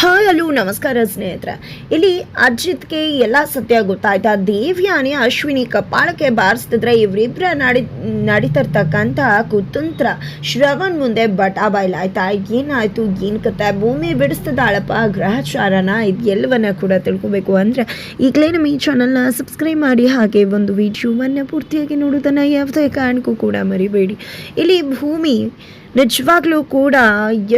Hi hello ನಮಸ್ಕಾರ ಸ್ನೇಹಿತರೆ. ಇಲ್ಲಿ ಅಜಿತ್ಗೆ ಎಲ್ಲ ಸತ್ಯ ಗೊತ್ತಾಯ್ತಾ? ದೇವ್ಯಾನಿ ಅಶ್ವಿನಿ ಕಪಾಳಕ್ಕೆ ಬಾರಿಸ್ತಿದ್ರೆ ಇವರಿಬ್ಬರ ನಡಿ, ನಡೀತಿರ್ತಕ್ಕಂಥ ಕುತಂತ್ರ ಶ್ರವಣ್ ಮುಂದೆ ಬಟಾ ಬಾಯ್ಲಾಯ್ತಾ? ಏನಾಯ್ತು? ಏನು ಕತೆ? ಭೂಮಿ ಬಿಡಿಸ್ತದಾಳಪ್ಪ ಗ್ರಹಚಾರನ ಇದು ಎಲ್ಲವನ್ನ ಕೂಡ ತಿಳ್ಕೊಬೇಕು ಅಂದರೆ ಈಗಲೇ ನಮ್ಮ ಈ ಚಾನಲ್ನ ಸಬ್ಸ್ಕ್ರೈಬ್ ಮಾಡಿ, ಹಾಗೆ ಒಂದು ವಿಡಿಯೋವನ್ನು ಪೂರ್ತಿಯಾಗಿ ನೋಡೋದನ್ನು ಯಾವುದೇ ಕಾರಣಕ್ಕೂ ಕೂಡ ಮರಿಬೇಡಿ. ಇಲ್ಲಿ ಭೂಮಿ ನಿಜವಾಗ್ಲೂ ಕೂಡ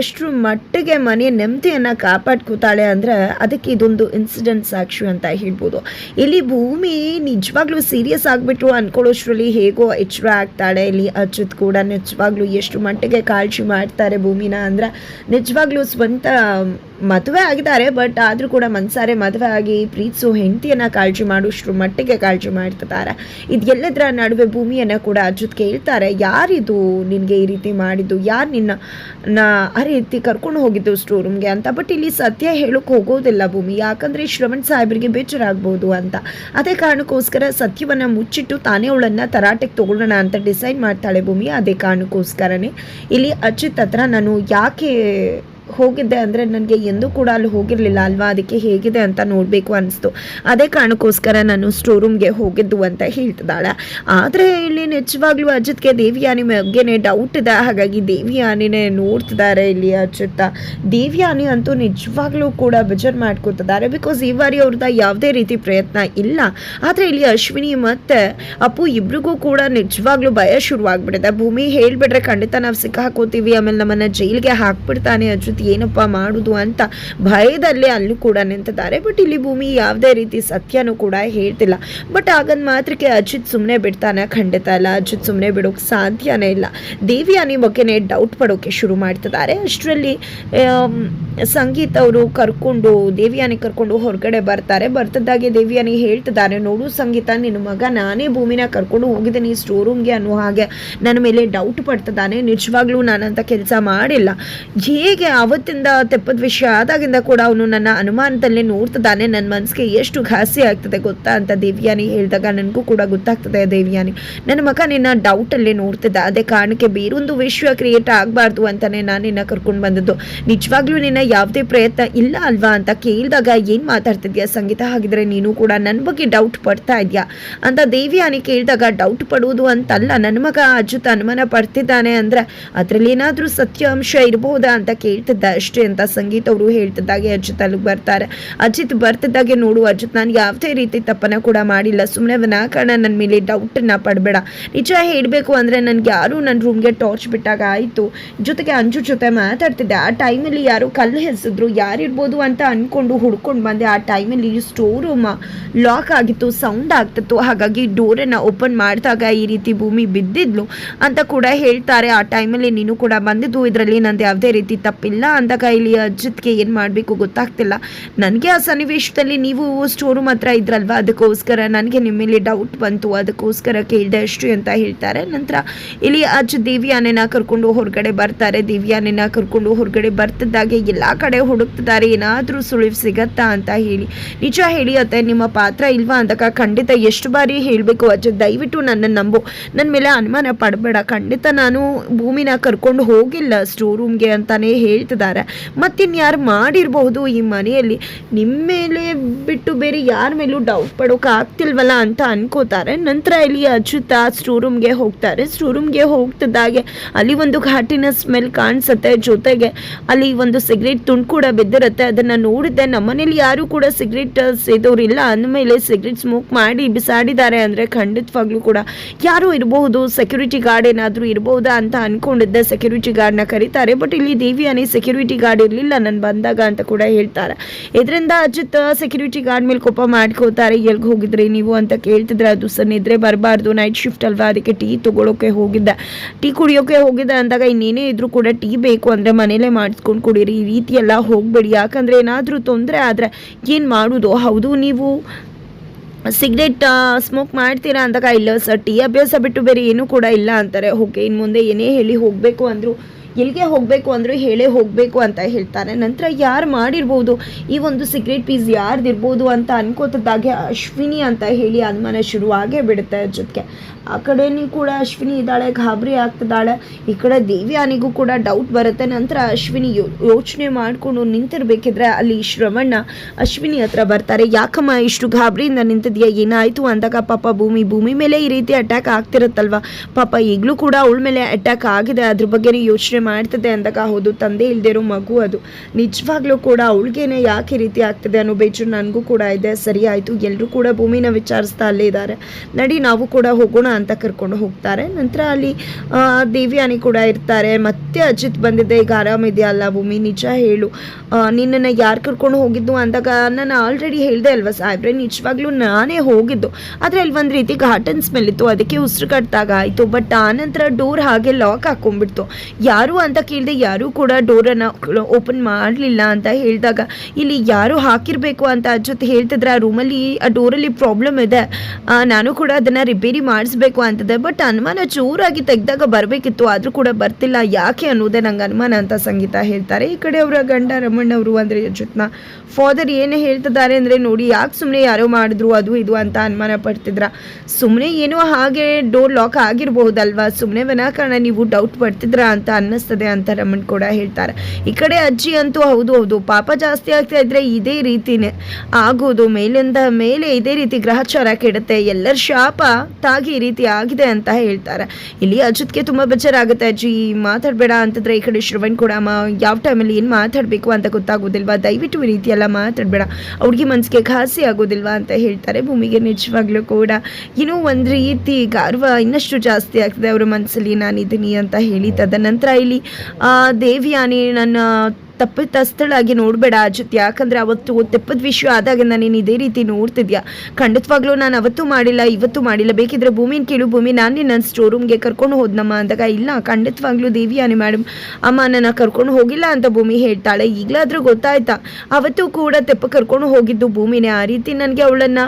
ಎಷ್ಟು ಮಟ್ಟಿಗೆ ಮನೆಯ ನೆಮ್ಮದಿಯನ್ನು ಕಾಪಾಡ್ಕೋತಾಳೆ ಅಂದರೆ ಅದಕ್ಕೆ ಇದೊಂದು ಇನ್ಸಿಡೆಂಟ್ ಸಾಕ್ಷಿ ಅಂತ ಹೇಳ್ಬೋದು. ಇಲ್ಲಿ ಭೂಮಿ ನಿಜವಾಗ್ಲೂ ಸೀರಿಯಸ್ ಆಗಿಬಿಟ್ಟು ಅಂದ್ಕೊಳ್ಳೋಷ್ಟ್ರಲ್ಲಿ ಹೇಗೋ ಎಚ್ಚರ ಆಗ್ತಾಳೆ. ಇಲ್ಲಿ ಅಚ್ಯುತ್ ಕೂಡ ನಿಜವಾಗ್ಲೂ ಎಷ್ಟು ಮಟ್ಟಿಗೆ ಕಾಳಜಿ ಮಾಡ್ತಾರೆ ಭೂಮಿನ ಅಂದರೆ. ನಿಜವಾಗ್ಲೂ ಸ್ವಂತ ಮದುವೆ ಆಗಿದ್ದಾರೆ ಬಟ್ ಆದರೂ ಕೂಡ ಮನ್ಸಾರೆ ಮದುವೆ ಆಗಿ ಪ್ರೀತಿಸೋ ಹೆಂಡತಿಯನ್ನು ಕಾಳಜಿ ಮಾಡೋಷ್ಟ್ರ ಮಟ್ಟಿಗೆ ಕಾಳಜಿ ಮಾಡ್ತಿದ್ದಾರೆ. ಇದೆಲ್ಲದರ ನಡುವೆ ಭೂಮಿಯನ್ನು ಕೂಡ ಅಜ್ಜುತ್ ಕೇಳ್ತಾರೆ ಯಾರಿದು ನಿನಗೆ ಈ ರೀತಿ ಮಾಡಿದ್ದು, ಯಾರು ನಿನ್ನ ಆ ರೀತಿ ಕರ್ಕೊಂಡು ಹೋಗಿದ್ದು ಸ್ಟೋರೂಮ್ಗೆ ಅಂತ? ಬಟ್ ಇಲ್ಲಿ ಸತ್ಯ ಹೇಳೋಕೆ ಹೋಗೋದಿಲ್ಲ ಭೂಮಿ, ಯಾಕಂದರೆ ಶ್ರವಣ್ ಸಾಹೇಬರಿಗೆ ಬೇಜಾರಾಗ್ಬೋದು ಅಂತ. ಅದೇ ಕಾರಣಕ್ಕೋಸ್ಕರ ಸತ್ಯವನ್ನು ಮುಚ್ಚಿಟ್ಟು ತಾನೇ ಅವಳನ್ನು ತರಾಟೆಗೆ ತಗೊಳ್ಳೋಣ ಅಂತ ಡಿಸೈಡ್ ಮಾಡ್ತಾಳೆ ಭೂಮಿ, ಅದೇ ಕಾರಣಕ್ಕೋಸ್ಕರನೇ. ಇಲ್ಲಿ ಅಚ್ಯುತ್ ಹತ್ರ ನಾನು ಯಾಕೆ ಹೋಗಿದ್ದೆ ಅಂದರೆ ನನಗೆ ಎಂದೂ ಕೂಡ ಅಲ್ಲಿ ಹೋಗಿರಲಿಲ್ಲ ಅಲ್ವಾ? ಅದಕ್ಕೆ ಹೇಗಿದೆ ಅಂತ ನೋಡಬೇಕು ಅನಿಸ್ತು. ಅದೇ ಕಾರಣಕ್ಕೋಸ್ಕರ ನಾನು ಸ್ಟೋರ್ ರೂಮ್ಗೆ ಹೋಗಿದ್ದು ಅಂತ ಹೇಳ್ತಿದ್ದಾಳೆ. ಆದರೆ ಇಲ್ಲಿ ನಿಜವಾಗ್ಲೂ ಅಜಿತ್ಗೆ ದೇವಿಯಾನಿ ಬಗ್ಗೆನೇ ಡೌಟ್ ಇದೆ. ಹಾಗಾಗಿ ದೇವಿಯಾನಿನೇ ನೋಡ್ತಿದ್ದಾರೆ ಇಲ್ಲಿ ಅಜಿತ್ತ ದೇವಿಯಾನಿ ಅಂತೂ ನಿಜವಾಗ್ಲೂ ಕೂಡ ಬೇಜಾರು ಮಾಡ್ಕೋತಿದ್ದಾರೆ. ಬಿಕಾಸ್ ಈ ಬಾರಿ ಅವ್ರದ್ದು ಯಾವುದೇ ರೀತಿ ಪ್ರಯತ್ನ ಇಲ್ಲ. ಆದರೆ ಇಲ್ಲಿ ಅಶ್ವಿನಿ ಮತ್ತು ಅಪ್ಪು ಇಬ್ರಿಗೂ ಕೂಡ ನಿಜವಾಗ್ಲೂ ಭಯ ಶುರುವಾಗ್ಬಿಟ್ಟಿದೆ. ಭೂಮಿ ಹೇಳಿಬಿಟ್ರೆ ಖಂಡಿತ ನಾವು ಸಿಕ್ಕಾಕೋತೀವಿ. ಆಮೇಲೆ ನಮ್ಮನ್ನು ಜೈಲಿಗೆ ಹಾಕ್ಬಿಡ್ತಾನೆ ಅಚ್ಯುತ್ ಏನಪ್ಪ ಮಾಡುದು ಅಂತ ಭಯದಲ್ಲೇ ಅಲ್ಲೂ ಕೂಡ ನಿಂತಿದ್ದಾರೆ. ಬಟ್ ಇಲ್ಲಿ ಭೂಮಿ ಯಾವುದೇ ರೀತಿ ಸತ್ಯನೂ ಕೂಡ ಹೇಳ್ತಿಲ್ಲ. ಬಟ್ ಆಗಂದ್ ಮಾತ್ರಕ್ಕೆ ಅಜಿತ್ ಸುಮ್ಮನೆ ಬಿಡ್ತಾನೆ ಖಂಡಿತ ಇಲ್ಲ ಅಜಿತ್ ಸುಮ್ಮನೆ ಬಿಡೋಕೆ ಸಾಧ್ಯನೇ ಇಲ್ಲ. ದೇವಿಯಾನಿ ಬಗ್ಗೆನೇ ಡೌಟ್ ಪಡೋಕೆ ಶುರು ಮಾಡ್ತಿದ್ದಾರೆ. ಅಷ್ಟರಲ್ಲಿ ಸಂಗೀತ್ ಅವರು ಕರ್ಕೊಂಡು, ದೇವಿಯಾನಿ ಕರ್ಕೊಂಡು ಹೊರಗಡೆ ಬರ್ತಾರೆ. ಬರ್ತಿದ್ದಾಗೆ ದೇವಿಯಾನಿ ಹೇಳ್ತಿದ್ದಾರೆ, ನೋಡು ಸಂಗೀತ, ನಿನ್ನ ಮಗ ನಾನೇ ಭೂಮಿನ ಕರ್ಕೊಂಡು ಹೋಗಿದ್ದೀನಿ ಸ್ಟೋರ್ ರೂಮ್ಗೆ ಅನ್ನೋ ಹಾಗೆ. ನನ್ನ ಮೇಲೆ ಡೌಟ್ ಪಡ್ತಿದ್ದಾನೆ. ನಿಜವಾಗ್ಲೂ ನಾನಂತ ಕೆಲಸ ಮಾಡಿಲ್ಲ. ಹೇಗೆ ಅವತ್ತಿಂದ ತೆಪ್ಪದ ವಿಷಯ ಆದಾಗಿಂದ ಕೂಡ ಅವನು ನನ್ನ ಅನುಮಾನದಲ್ಲೇ ನೋಡ್ತಿದ್ದಾನೆ ನನ್ನ ಮನಸ್ಸಿಗೆ ಎಷ್ಟು ಘಾಸಿ ಆಗ್ತದೆ ಗೊತ್ತಾ ಅಂತ ದೇವ್ಯಾನಿ ಹೇಳಿದಾಗ ನನಗೂ ಕೂಡ ಗೊತ್ತಾಗ್ತದೆ ದೇವ್ಯಾನಿ. ನನ್ನ ಮಗ ನಿನ್ನ ಡೌಟಲ್ಲೇ ನೋಡ್ತಿದ್ದ ಅದೇ ಕಾರಣಕ್ಕೆ ಬೇರೊಂದು ವಿಷಯ ಕ್ರಿಯೇಟ್ ಆಗಬಾರ್ದು ಅಂತಲೇ ನಾನು ನಿನ್ನ ಕರ್ಕೊಂಡು ಬಂದದ್ದು. ನಿಜವಾಗ್ಲೂ ನಿನ್ನ ಯಾವುದೇ ಪ್ರಯತ್ನ ಇಲ್ಲ ಅಲ್ವಾ ಅಂತ ಕೇಳಿದಾಗ ಏನು ಮಾತಾಡ್ತಿದ್ಯಾ? ಸಂಗೀತ ಹಾಗಿದ್ರೆ ನೀನು ಕೂಡ ನನ್ನ ಬಗ್ಗೆ ಡೌಟ್ ಪಡ್ತಾ ಇದೆಯಾ? ಅಂತ ದೇವಿಯಾನಿ ಕೇಳಿದಾಗ ಡೌಟ್ ಪಡುವುದು ಅಂತಲ್ಲ. ನನ್ನ ಮಗ ಅಜ್ಜುತ ಅನುಮಾನ ಪಡ್ತಿದ್ದಾನೆ ಅಂದರೆ ಅದರಲ್ಲಿ ಏನಾದರೂ ಸತ್ಯಾಂಶ ಇರಬಹುದಾ ಅಂತ ಕೇಳ್ತಿದ್ದ ಅಷ್ಟೇ ಅಂತ ಸಂಗೀತ ಅವರು ಹೇಳ್ತಿದ್ದಾಗೆ ಅಜಿತ್ ಅಲ್ಲಿಗೆ ಬರ್ತಾರೆ. ಅಜಿತ್ ಬರ್ತಿದ್ದಾಗೆ ನೋಡು ಅಜಿತ್, ನಾನು ಯಾವುದೇ ರೀತಿ ತಪ್ಪನ ಕೂಡ ಮಾಡಿಲ್ಲ. ಸುಮ್ಮನೆ ಕಾರಣ ನನ್ನ ಮೇಲೆ ಡೌಟನ್ನು ಪಡಬೇಡ. ನಿಜ ಹೇಳಬೇಕು ಅಂದರೆ ನನಗೆ ಯಾರು ನನ್ನ ರೂಮ್ಗೆ ಟಾರ್ಚ್ ಬಿಟ್ಟಾಗ ಆಯಿತು. ಜೊತೆಗೆ ಅಂಜು ಜೊತೆ ಮಾತಾಡ್ತಿದ್ದೆ. ಆ ಟೈಮಲ್ಲಿ ಯಾರು ಕಲ್ಲು ಹೆಸಿದ್ರು ಯಾರಿರ್ಬೋದು ಅಂತ ಅಂದ್ಕೊಂಡು ಹುಡ್ಕೊಂಡು ಬಂದೆ. ಆ ಟೈಮಲ್ಲಿ ಸ್ಟೋರ್ ರೂಮ್ ಲಾಕ್ ಆಗಿತ್ತು ಸೌಂಡ್ ಆಗ್ತಿತ್ತು. ಹಾಗಾಗಿ ಡೋರನ್ನು ಓಪನ್ ಮಾಡಿದಾಗ ಈ ರೀತಿ ಭೂಮಿ ಬಿದ್ದಿದ್ಲು ಅಂತ ಕೂಡ ಹೇಳ್ತಾರೆ. ಆ ಟೈಮಲ್ಲಿ ನೀನು ಕೂಡ ಬಂದಿದ್ದು. ಇದರಲ್ಲಿ ನಂದು ಯಾವುದೇ ರೀತಿ ತಪ್ಪಿಲ್ಲ. ಅಂದಾಗ ಇಲ್ಲಿ ಅಜಿತ್ಗೆ ಏನು ಮಾಡಬೇಕು ಗೊತ್ತಾಗ್ತಿಲ್ಲ. ನನಗೆ ಆ ಸನ್ನಿವೇಶದಲ್ಲಿ ನೀವು ಸ್ಟೋರ್ ರೂಮ್ ಹತ್ರ ಇದ್ರಲ್ವಾ? ಅದಕ್ಕೋಸ್ಕರ ನನಗೆ ನಿಮ್ಮ ಮೇಲೆ ಡೌಟ್ ಬಂತು. ಅದಕ್ಕೋಸ್ಕರ ಕೇಳಿದೆ ಅಷ್ಟು ಅಂತ ಹೇಳ್ತಾರೆ. ನಂತರ ಇಲ್ಲಿ ಅಜ್ಜ ದೇವಿಯಾನೆನ ಕರ್ಕೊಂಡು ಹೊರಗಡೆ ಬರ್ತಾರೆ. ದೇವಿಯಾನೆನ ಕರ್ಕೊಂಡು ಹೊರಗಡೆ ಬರ್ತಿದ್ದಾಗೆ ಎಲ್ಲ ಕಡೆ ಹುಡುಕ್ತಿದ್ದಾರೆ. ಏನಾದರೂ ಸುಳಿವು ಸಿಗತ್ತಾ ಅಂತ ಹೇಳಿ. ನಿಜ ಹೇಳಿ ಅತ್ತೆ, ನಿಮ್ಮ ಪಾತ್ರ ಇಲ್ವಾ ಅಂದಾಗ ಖಂಡಿತ ಎಷ್ಟು ಬಾರಿ ಹೇಳಬೇಕು ಅಜ್ಜ. ದಯವಿಟ್ಟು ನನ್ನ ನಂಬು. ನನ್ನ ಮೇಲೆ ಅನುಮಾನ ಪಡಬೇಡ. ಖಂಡಿತ ನಾನು ಭೂಮಿನ ಕರ್ಕೊಂಡು ಹೋಗಿಲ್ಲ ಸ್ಟೋರ್ ರೂಮ್ಗೆ ಅಂತಾನೆ ಹೇಳ್ತಿದ್ದಾರೆ ಮತ್ತಿನ್ಯಾರು ಮಾಡಿರಬಹುದು ಈ ಮನೆಯಲ್ಲಿ? ನಿಮ್ಮ ಮೇಲೆ ಬಿಟ್ಟು ಬೇರೆ ಯಾರ ಮೇಲೂ ಡೌಟ್ ಪಡೋಕೆ ಆಗ್ತಿಲ್ವಲ್ಲ ಅಂತ ಅನ್ಕೋತಾರೆ. ನಂತರ ಇಲ್ಲಿ ಅಚ್ಯುತ ಸ್ಟೋರ್ ರೂಮ್ಗೆ ಹೋಗ್ತಾರೆ. ಸ್ಟೋರ್ ರೂಮ್ಗೆ ಹೋಗ್ತಿದ್ದಾಗೆ ಅಲ್ಲಿ ಒಂದು ಘಾಟಿನ ಸ್ಮೆಲ್ ಕಾಣಿಸುತ್ತೆ. ಜೊತೆಗೆ ಅಲ್ಲಿ ಒಂದು ಸಿಗರೇಟ್ ತುಂಡು ಕೂಡ ಬಿದ್ದಿರುತ್ತೆ. ಅದನ್ನು ನೋಡಿದ್ದೆ. ನಮ್ಮನೇಲಿ ಯಾರು ಕೂಡ ಸಿಗರೇಟ್ ಸೇದೋರಿಲ್ಲ. ಅಂದಮೇಲೆ ಸಿಗರೇಟ್ ಸ್ಮೋಕ್ ಮಾಡಿ ಬಿಸಾಡಿದ್ದಾರೆ ಅಂದರೆ ಖಂಡಿತವಾಗ್ಲೂ ಕೂಡ. ಯಾರು ಇರಬಹುದು ಸೆಕ್ಯೂರಿಟಿ ಗಾರ್ಡ್ ಏನಾದರೂ ಇರಬಹುದಾ ಅಂತ ಅನ್ಕೊಂಡಿದ್ದೆ. ಸೆಕ್ಯೂರಿಟಿ ಗಾರ್ಡ್ನ ಕರೀತಾರೆ. ಬಟ್ ಇಲ್ಲಿ ದೇವಿಯಾನಿ ಸೆಕ್ಯೂರಿಟಿ ಗಾರ್ಡ್ ಇರಲಿಲ್ಲ, ನಾನು ಬಂದಾಗ ಅಂತ ಕೂಡ ಹೇಳ್ತಾರೆ. ಇದರಿಂದ ಅಜಿತ್ ಸೆಕ್ಯೂರಿಟಿ ಗಾರ್ಡ್ ಮೇಲೆ ಕೋಪ ಮಾಡ್ಕೋತಾರೆ, ಎಲ್ಗೆ ಹೋಗಿದ್ರಿ ನೀವು ಅಂತ ಕೇಳ್ತಿದ್ರೆ ಅದು ಸರ್ ನಿದ್ರೆ ಬರಬಾರ್ದು ನೈಟ್ ಶಿಫ್ಟ್ ಅಲ್ವಾ, ಅದಕ್ಕೆ ಟೀ ತೊಗೊಳೋಕೆ ಹೋಗಿದ್ದೆ. ಟೀ ಕುಡಿಯೋಕೆ ಹೋಗಿದ್ದೆ ಅಂದಾಗ ಇನ್ನೇನೇ ಇದ್ರೂ ಕೂಡ ಟೀ ಬೇಕು ಅಂದರೆ ಮನೇಲೇ ಮಾಡಿಸ್ಕೊಂಡು ಕುಡೀರಿ, ಈ ರೀತಿ ಎಲ್ಲ ಹೋಗಬೇಡಿ. ಯಾಕಂದರೆ ಏನಾದರೂ ತೊಂದರೆ ಆದರೆ ಏನು ಮಾಡೋದು? ಹೌದು, ನೀವು ಸಿಗ್ರೆಟ್ ಸ್ಮೋಕ್ ಮಾಡ್ತೀರಾ ಅಂದಾಗ, ಇಲ್ಲ ಸರ್, ಟೀ ಅಭ್ಯಾಸ ಬಿಟ್ಟು ಬೇರೆ ಏನೂ ಕೂಡ ಇಲ್ಲ ಅಂತಾರೆ. ಓಕೆ ಇನ್ನು ಮುಂದೆ ಏನೇ ಹೇಳಿ ಹೋಗಬೇಕು ಅಂದರೂ ಎಲ್ಲಿಗೆ ಹೋಗಬೇಕು ಅಂದರೂ ಹೇಳೇ ಹೋಗಬೇಕು ಅಂತ ಹೇಳ್ತಾರೆ. ನಂತರ ಯಾರು ಮಾಡಿರ್ಬೋದು? ಈ ಒಂದು ಸಿಗ್ರೆಟ್ ಪೀಸ್ ಯಾರ್ದಿರ್ಬೋದು ಅಂತ ಅನ್ಕೋತಿದ್ದಾಗೆ ಅಶ್ವಿನಿ ಅಂತ ಹೇಳಿ ಅನುಮಾನ ಶುರುವಾಗೇ ಬಿಡುತ್ತೆ ಜೊತೆಗೆ. ಆ ಕಡೆನೂ ಕೂಡ ಅಶ್ವಿನಿ ಇದ್ದಾಳೆ, ಗಾಬರಿ ಆಗ್ತಿದ್ದಾಳೆ. ಈ ಕಡೆ ದೇವ್ಯಾನಿಗೂ ಕೂಡ ಡೌಟ್ ಬರುತ್ತೆ. ನಂತರ ಅಶ್ವಿನಿ ಯೋಚನೆ ಮಾಡಿಕೊಂಡು ನಿಂತಿರ್ಬೇಕಿದ್ರೆ ಅಲ್ಲಿ ಶ್ರವಣ್ಣ ಅಶ್ವಿನಿ ಹತ್ರ ಬರ್ತಾರೆ. ಯಾಕಮ್ಮ ಇಷ್ಟು ಗಾಬರಿಯಿಂದ ನಿಂತಿದ್ಯಾ? ಏನಾಯಿತು ಅಂದಾಗ ಪಾಪ ಭೂಮಿ ಭೂಮಿ ಮೇಲೆ ಈ ರೀತಿ ಅಟ್ಯಾಕ್ ಆಗ್ತಿರುತ್ತಲ್ವ? ಪಾಪ ಈಗಲೂ ಕೂಡ ಅವಳ ಮೇಲೆ ಅಟ್ಯಾಕ್ ಆಗಿದೆ. ಅದ್ರ ಬಗ್ಗೆನೇ ಯೋಚನೆ ಮಾಡ್ತಿದೆ ಅಂದಾಗ ಹೌದು, ತಂದೆ ಇಲ್ದಿರೋ ಮಗು ಅದು. ನಿಜವಾಗ್ಲೂ ಕೂಡ ಅವಳಿಗೇನೆ ಯಾಕೆ ಈ ರೀತಿ ಆಗ್ತಿದೆ ಅನ್ನೋ ಬೇಜಾರು ನನಗೂ ಕೂಡ ಇದೆ, ಸರಿ ಆಯಿತು ಎಲ್ಲರೂ ಕೂಡ ಭೂಮಿನ ವಿಚಾರಿಸ್ತಾ ಅಲ್ಲೇ ಇದ್ದಾರೆ ನಡಿ, ನಾವು ಕೂಡ ಹೋಗೋಣ ಅಂತ ಕರ್ಕೊಂಡು ಹೋಗ್ತಾರೆ. ನಂತರ ಅಲ್ಲಿ ದೇವಿಯಾನಿ ದೇವ್ಯಾನಿ ಕೂಡ ಇರ್ತಾರೆ. ಮತ್ತೆ ಅಜಿತ್ ಬಂದಿದ್ದೆ, ಈಗ ಆರಾಮಿದೆಯಲ್ಲ ಭೂಮಿ? ನಿಜ ಹೇಳು. ನಿನ್ನನ್ನು ಯಾರು ಕರ್ಕೊಂಡು ಹೋಗಿದ್ದು? ಅಂದಾಗ ನಾನು ಆಲ್ರೆಡಿ ಹೇಳಿದೆ ಅಲ್ವಾ ಸಾಹೇಬ್ರೆ, ನಿಜವಾಗ್ಲೂ ನಾನೇ ಹೋಗಿದ್ದು. ಆದರೆ ಅಲ್ಲಿ ಒಂದು ರೀತಿ ಘಾಟನ್ ಸ್ಮೆಲ್ ಇತ್ತು ಅದಕ್ಕೆ ಉಸಿರು ಕಟ್ಟಿದಾಗ ಆಯಿತು. ಬಟ್ ಆನಂತರ ಡೋರ್ ಹಾಗೆ ಲಾಕ್ ಹಾಕೊಂಡ್ಬಿಡ್ತು. ಯಾರು ಅಂತ ಕೇಳಿದೆ ಯಾರೂ ಕೂಡ ಡೋರನ್ನು ಓಪನ್ ಮಾಡಲಿಲ್ಲ ಅಂತ ಹೇಳಿದಾಗ, ಇಲ್ಲಿ ಯಾರು ಹಾಕಿರಬೇಕು ಅಂತ ಅಜ್ಜೊತೆ ಹೇಳ್ತಿದ್ರೆ? ಆ ರೂಮಲ್ಲಿ ಆ ಡೋರಲ್ಲಿ ಪ್ರಾಬ್ಲಮ್ ಇದೆ. ನಾನು ಕೂಡ ಅದನ್ನು ರಿಪೇರಿ ಮಾಡಿಸ್ಬೇಕು ಅಂತದೆ. ಬಟ್ ಅನುಮಾನ ಜೋರಾಗಿ ತೆಗ್ದಾಗ ಬರಬೇಕಿತ್ತು. ಆದರೂ ಕೂಡ ಬರ್ತಿಲ್ಲ. ಯಾಕೆ ಅನ್ನೋದೇ ನಂಗೆ ಅನುಮಾನ ಅಂತ ಸಂಗೀತ ಹೇಳ್ತಾರೆ. ಈ ಕಡೆ ಅವರ ಗಂಡ ರಮಣ್ಣ ಅವರು ಅಂದರೆ ಅಜ್ಜತ್ನ ಫಾದರ್ ಏನು ಹೇಳ್ತಿದ್ದಾರೆ ಅಂದರೆ ನೋಡಿ, ಯಾಕೆ ಸುಮ್ಮನೆ ಯಾರೋ ಮಾಡಿದ್ರು, ಅದು ಇದು ಅಂತ ಅನುಮಾನ ಪಡ್ತಿದ್ರ? ಸುಮ್ಮನೆ ಏನೋ ಹಾಗೆ ಡೋರ್ ಲಾಕ್ ಆಗಿರಬಹುದಲ್ವಾ ಸುಮ್ಮನೆ ವಿನಾಕಾರಣ ನೀವು ಡೌಟ್ ಪಡ್ತಿದ್ರ ಅಂತ ಅನ್ನಿಸ್ತದೆ ಅಂತ ರಮಣ್ ಕೂಡ ಹೇಳ್ತಾರೆ. ಈ ಕಡೆ ಅಜ್ಜಿ ಅಂತೂ ಹೌದು ಹೌದು. ಪಾಪ ಜಾಸ್ತಿ ಆಗ್ತಾ ಇದ್ರೆ ಇದೇ ರೀತಿನೇ ಆಗೋದು. ಮೇಲಿಂದ ಮೇಲೆ ಇದೇ ರೀತಿ ಗ್ರಹಚಾರ ಕೆಡುತ್ತೆ. ಎಲ್ಲರ ಶಾಪ ತಾಗಿ ಈ ರೀತಿ ಆಗಿದೆ ಅಂತ ಹೇಳ್ತಾರೆ. ಇಲ್ಲಿ ಅಜಿತ್ಗೆ ತುಂಬ ಬೇಜಾರಾಗುತ್ತೆ. ಅಜ್ಜಿ, ಮಾತಾಡಬೇಡ ಅಂತಂದ್ರೆ ಈ ಕಡೆ ಶ್ರವಣ್ ಕೂಡ ಯಾವ ಟೈಮಲ್ಲಿ ಏನು ಮಾತಾಡಬೇಕು ಅಂತ ಗೊತ್ತಾಗೋದಿಲ್ವಾ? ದಯವಿಟ್ಟು ಈ ರೀತಿ ಎಲ್ಲ ಮಾತಾಡಬೇಡ. ಅವ್ರಿಗೆ ಮನಸ್ಸಿಗೆ ಘಾಸಿ ಆಗೋದಿಲ್ವಾ? ಅಂತ ಹೇಳ್ತಾರೆ. ಭೂಮಿಗೆ ನಿಜವಾಗ್ಲೂ ಕೂಡ ಏನೋ ಒಂದು ರೀತಿ ಗರ್ವ ಇನ್ನಷ್ಟು ಜಾಸ್ತಿ ಆಗ್ತದೆ. ಅವರ ಮನಸ್ಸಲ್ಲಿ ನಾನಿದ್ದೀನಿ ಅಂತ ಹೇಳಿ ತದನಂತರ ಇಲ್ಲಿ ಆ, ದೇವಿಯಾನಿ ನನ್ನ ತಪ್ಪಿತಸ್ಥಳಾಗಿ ನೋಡಬೇಡ ಅಜಿತ್. ಯಾಕಂದ್ರೆ ಅವತ್ತು ತೆಪ್ಪದ ವಿಷಯ ಆದಾಗ ನೀನು ಇದೇ ರೀತಿ ನೋಡ್ತಿದ್ಯಾ? ಖಂಡಿತವಾಗ್ಲೂ ನಾನು ಅವತ್ತು ಮಾಡಿಲ್ಲ, ಇವತ್ತು ಮಾಡಿಲ್ಲ. ಬೇಕಿದ್ರೆ ಭೂಮಿನ ಕೇಳು, ಭೂಮಿ, ನಾನೇ ನನ್ನ ಸ್ಟೋರ್ ರೂಮ್ಗೆ ಕರ್ಕೊಂಡು ಹೋದ್ನಮ್ಮ ಅಂದಾಗ, ಇಲ್ಲ, ಖಂಡಿತವಾಗ್ಲೂ ದೇವಿಯಾನಿ ಮೇಡಮ್ ಅಮ್ಮ ನನ್ನ ಕರ್ಕೊಂಡು ಹೋಗಿಲ್ಲ ಅಂತ ಭೂಮಿ ಹೇಳ್ತಾಳೆ. ಈಗಲಾದರೂ ಗೊತ್ತಾಯ್ತಾ? ಅವತ್ತು ಕೂಡ ತೆಪ್ಪ ಕರ್ಕೊಂಡು ಹೋಗಿದ್ದು ಭೂಮಿನೇ. ಆ ರೀತಿ ನನಗೆ ಅವಳನ್ನು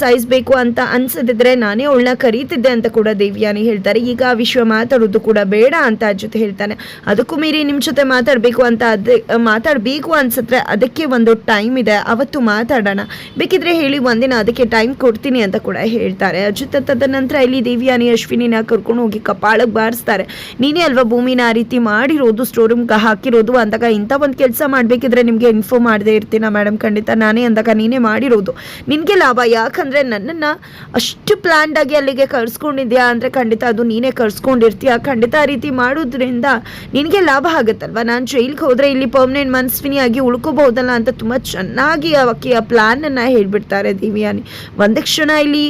ಸಾಯಿಸ್ಬೇಕು ಅಂತ ಅನ್ಸದಿದ್ರೆ ನಾನೇ ಅವಳನ್ನ ಕರೀತಿದ್ದೆ ಅಂತ ಕೂಡ ದೇವಿಯಾನಿ ಹೇಳ್ತಾರೆ. ಈಗ ಆ ವಿಷಯ ಮಾತಾಡೋದು ಕೂಡ ಬೇಡ ಅಂತ ಜೊತೆ ಹೇಳ್ತಾನೆ. ಅದಕ್ಕೂ ಮೀರಿ ನಿಮ್ಮ ಜೊತೆ ಮಾತಾಡಬೇಕು ಅಂತ ಅದೇ ಮಾತಾಡಬೇಕು ಅನ್ಸಿದ್ರೆ ಅದಕ್ಕೆ ಒಂದು ಟೈಮ್ ಇದೆ. ಅವತ್ತು ಮಾತಾಡೋಣ. ಬೇಕಿದ್ರೆ ಹೇಳಿ ಒಂದಿನ ಅದಕ್ಕೆ ಟೈಮ್ ಕೊಡ್ತೀನಿ ಅಂತ ಕೂಡ ಹೇಳ್ತಾರೆ. ಅಜಿತ್ ತದನಂತರ ಇಲ್ಲಿ ದೇವಿಯಾನಿ, ಅಶ್ವಿನಿನ ಕರ್ಕೊಂಡು ಹೋಗಿ ಕಪಾಳಕ್ಕೆ ಬಾರಿಸ್ತಾರೆ. ನೀನೇ ಅಲ್ವಾ ಭೂಮಿನ ಆ ರೀತಿ ಮಾಡಿರೋದು ಸ್ಟೋರ್ ರೂಮ್ಗೆ ಹಾಕಿರೋದು ಅಂದಾಗ ಇಂಥ ಒಂದು ಕೆಲಸ ಮಾಡಬೇಕಿದ್ರೆ ನಿಮಗೆ ಇನ್ಫಾರ್ಮ್ ಮಾಡದೇ ಇರ್ತೀನ ಮೇಡಮ್ ಖಂಡಿತ ನಾನೇ ಅಂದಾಗ ನೀನೇ ಮಾಡಿರೋದು. ನಿನಗೆ ಲಾಭ. ಯಾಕಂದರೆ ನನ್ನನ್ನು ಅಷ್ಟು ಪ್ಲ್ಯಾಂಡ್ ಆಗಿ ಅಲ್ಲಿಗೆ ಕರ್ಸ್ಕೊಂಡಿದ್ಯಾ ಅಂದರೆ ಖಂಡಿತ ಅದು ನೀನೇ ಕರ್ಸ್ಕೊಂಡಿರ್ತೀಯ. ಖಂಡಿತ ಆ ರೀತಿ ಮಾಡೋದ್ರಿಂದ ನಿನಗೆ ಲಾಭ ಆಗುತ್ತಲ್ವ? ನಾನು ಜೈಲ್ಗೆ ಹೋದರೆ ಇಲ್ಲಿ ಪರ್ಮನೆಂಟ್ ಮನಸ್ವಿನಿಯಾಗಿ ಉಳ್ಕೋಬಹುದಲ್ಲ ಅಂತ ತುಂಬ ಚೆನ್ನಾಗಿ ಆಕೆಯ ಪ್ಲ್ಯಾನನ್ನು ಹೇಳ್ಬಿಡ್ತಾರೆ ದಿವ್ಯಾನಿ. ಒಂದೇ ಕ್ಷಣ ಇಲ್ಲಿ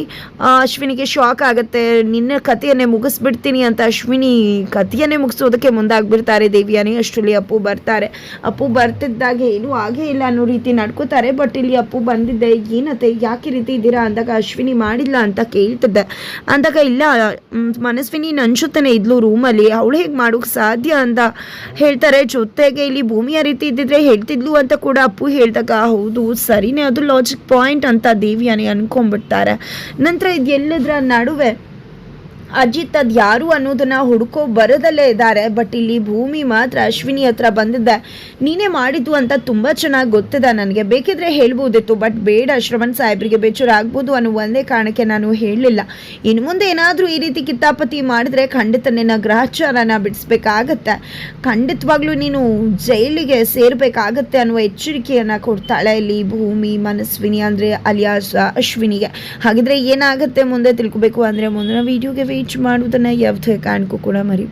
ಅಶ್ವಿನಿಗೆ ಶಾಕ್ ಆಗುತ್ತೆ. ನಿನ್ನ ಕಥೆಯನ್ನೇ ಮುಗಿಸ್ಬಿಡ್ತೀನಿ ಅಂತ ಅಶ್ವಿನಿ ಕಥೆಯನ್ನೇ ಮುಗಿಸೋದಕ್ಕೆ ಮುಂದಾಗ್ಬಿಡ್ತಾರೆ ದೇವಿಯಾನಿ. ಅಷ್ಟರಲ್ಲಿ ಅಪ್ಪು ಬರ್ತಾರೆ. ಅಪ್ಪು ಬರ್ತಿದ್ದಾಗ ಏನೂ ಆಗೇ ಇಲ್ಲ ಅನ್ನೋ ರೀತಿ ನಡ್ಕೋತಾರೆ. ಬಟ್ ಇಲ್ಲಿ ಅಪ್ಪು ಬಂದಿದ್ದೆ, ಏನತ್ತೆ, ಯಾಕೆ ರೀತಿ ಇದ್ದೀರಾ ಅಂದಾಗ ಅಶ್ವಿನಿ ಮಾಡಿಲ್ಲ ಅಂತ ಕೇಳ್ತಿದ್ದೆ. ಅಂದಾಗ ಇಲ್ಲ ಮನಸ್ವಿನಿ ನನ್ನ ಜೊತೆನೇ ಇದ್ಲು ರೂಮಲ್ಲಿ ಅವಳು ಹೇಗೆ ಮಾಡೋಕ್ಕೆ ಸಾಧ್ಯ ಅಂತ ಹೇಳ್ತಾರೆ. ಜೊತೆಗೆ ಇಲ್ಲಿ ಭೂಮಿಯ ರೀತಿ ಇದ್ದಿದ್ರೆ ಹೇಳ್ತಿದ್ಲು ಅಂತ ಕೂಡ ಅಪ್ಪು ಹೇಳಿದಾಗ, ಹೌದು, ಸರಿನೇ ಅದು ಲಾಜಿಕ್ ಪಾಯಿಂಟ್ ಅಂತ ದೇವಿಯಾನಿ ಅನ್ಕೊಂಡ್ಬಿಡ್ತಾರೆ. ನಂತರ ಇದೆಲ್ಲದರ ನಡುವೆ ಅಜಿತ್ ಅದು ಯಾರು ಅನ್ನೋದನ್ನ ಹುಡ್ಕೋ ಬರೋದಲ್ಲೇ ಇದ್ದಾರೆ, ಬಟ್ ಇಲ್ಲಿ ಭೂಮಿ ಮಾತ್ರ ಅಶ್ವಿನಿ ಹತ್ರ ಬಂದಿದ್ದೆ ನೀನೇ ಮಾಡಿದ್ದು ಅಂತ ತುಂಬ ಚೆನ್ನಾಗಿ ಗೊತ್ತಿದೆ ನನಗೆ. ಬೇಕಿದ್ರೆ ಹೇಳ್ಬೋದಿತ್ತು, ಬಟ್ ಬೇಡ, ಶ್ರವಣ್ ಸಾಹೇಬ್ರಿಗೆ ಬೇಜಾರಾಗ್ಬೋದು ಅನ್ನೋ ಒಂದೇ ಕಾರಣಕ್ಕೆ ನಾನು ಹೇಳಲಿಲ್ಲ. ಇನ್ನು ಮುಂದೆ ಏನಾದರೂ ಈ ರೀತಿ ಕಿತ್ತಾಪತಿ ಮಾಡಿದ್ರೆ ಖಂಡಿತ ನಿನ್ನ ಗ್ರಹಚಾರನ ಬಿಡಿಸ್ಬೇಕಾಗತ್ತೆ. ಖಂಡಿತವಾಗ್ಲೂ ನೀನು ಜೈಲಿಗೆ ಸೇರಬೇಕಾಗತ್ತೆ ಅನ್ನುವ ಎಚ್ಚರಿಕೆಯನ್ನು ಕೊಡ್ತಾಳೆ ಇಲ್ಲಿ ಭೂಮಿ, ಮನಸ್ವಿನಿ ಅಂದರೆ ಅಲಿಯಾಸ್ ಅಶ್ವಿನಿಗೆ. ಹಾಗಿದ್ರೆ ಏನಾಗುತ್ತೆ ಮುಂದೆ ತಿಳ್ಕೊಬೇಕು ಅಂದರೆ ಮುಂದಿನ ವೀಡಿಯೋಗೆ ವೇಟ್ ಮಾಡುವುದನ್ನು ಯಾವುದೇ ಕಾರಣಕ್ಕೂ ಕೂಡ ಮರಿಬೇಡಿ